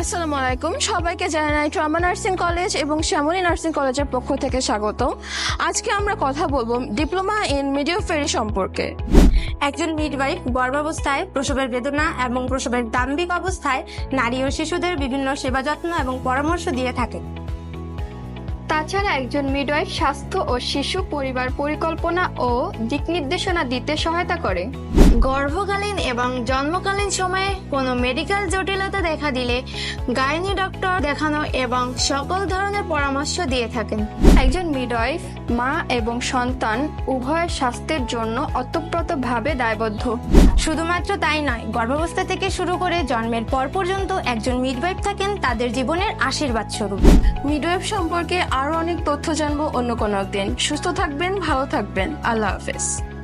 আসসালামু আলাইকুম। সবাইকে জানাই ট্রমা নার্সিং কলেজ এবং শ্যামলী নার্সিং কলেজের পক্ষ থেকে স্বাগত আজকে আমরা কথা বলব ডিপ্লোমা ইন মিডিওফেরি সম্পর্কে। একজন মিডওয়াইফ গর্ভাবস্থায় প্রসবের বেদনা এবং প্রসবের দাম্ভিক অবস্থায় নারী ও শিশুদের বিভিন্ন সেবা যত্ন এবং পরামর্শ দিয়ে থাকেন তাছাড়া একজন মিডওয়াইফ স্বাস্থ্য ও শিশু পরিবার পরিকল্পনা ও দিক নির্দেশনা দিতে সহায়তা করে। গর্ভকালীন এবং জন্মকালীন সময়ে কোনো মেডিকেল জটিলতা দেখা দিলে গাইনি ডক্টর দেখানো এবং সকল ধরনের পরামর্শ দিয়ে থাকেন। একজন মিডওয়াইফ মা এবং সন্তান উভয়ের স্বাস্থ্যের জন্য অতপ্রতভাবে দায়বদ্ধ। শুধুমাত্র তাই নয় গর্ভাবস্থা থেকে শুরু করে জন্মের পর পর্যন্ত একজন মিডওয়াইফ থাকেন তাদের জীবনের আশীর্বাদ স্বরূপ মিডওয়েভ সম্পর্কে আরও অনেক তথ্য জানব অন্য কোনো একদিন। সুস্থ থাকবেন ভালো থাকবেন। আল্লাহ হাফেজ।